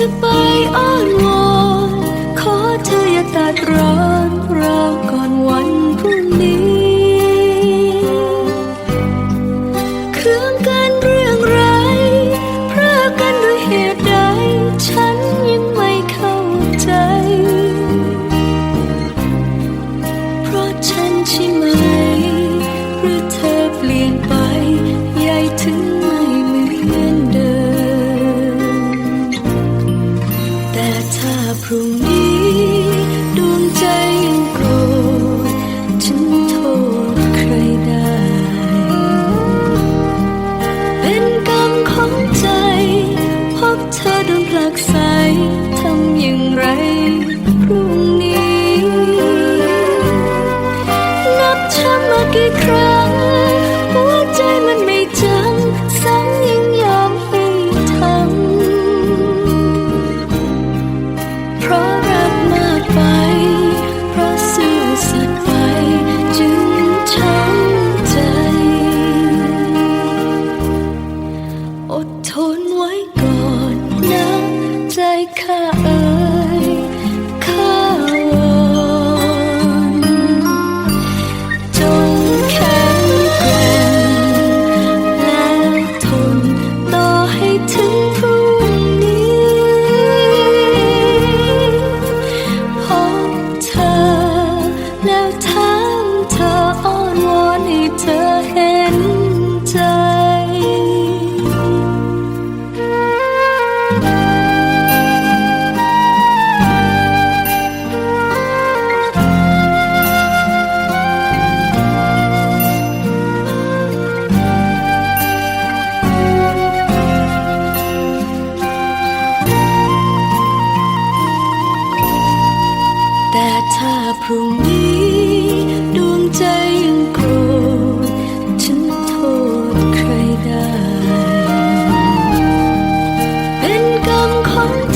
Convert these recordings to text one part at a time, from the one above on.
จะไปอ้อนวอนขอเธออย่าตัดร้อนรอก่อนวันพรุ่งนี้เครื่องกันเรื่องไรพรากกันด้วยเหตุใดฉันยังไม่เข้าใจ เพราะฉันใช่ไหม พรุ่งนี้ดวงใจยังโกรธฉันโทษใครได้ เป็นกรรมของใจพบเธอโดนผลักไสทำอย่างไรพรุ่งนี้ นับช้ำมากี่ครั้ง ว้ก่อนนะใจข้าเอ๋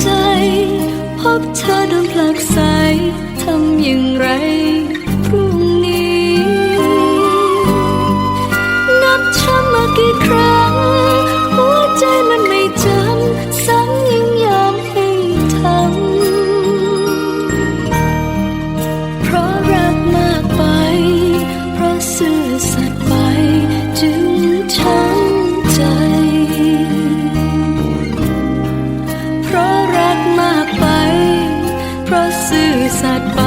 ใจ พบเธอโดนผลักสายทำอย่างไร sad.